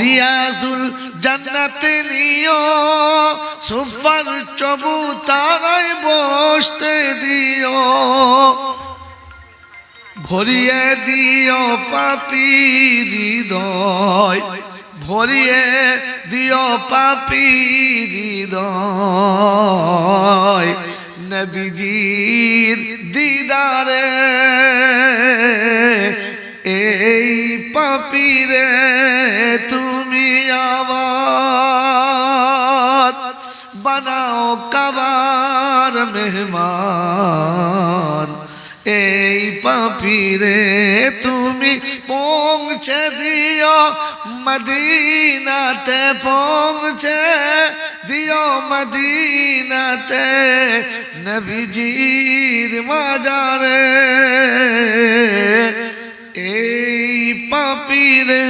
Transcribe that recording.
রিয়াজুল জান্নাতে নিও সুফার চবু তারাই বসতে দিও। ভরিয়ে দিও পাপি হৃদয়, ভরিয়ে দিও পাপি হৃদয়। নবীজির দিদারে, এই পাপিরে তুমি বানাও কাবার মেহমান। এই পাপিরে তুমি পৌঁছে দিও, মদিনাতে পৌঁছে দিও, মদিনাতে নবীজির মাজারে। এই পাপিরে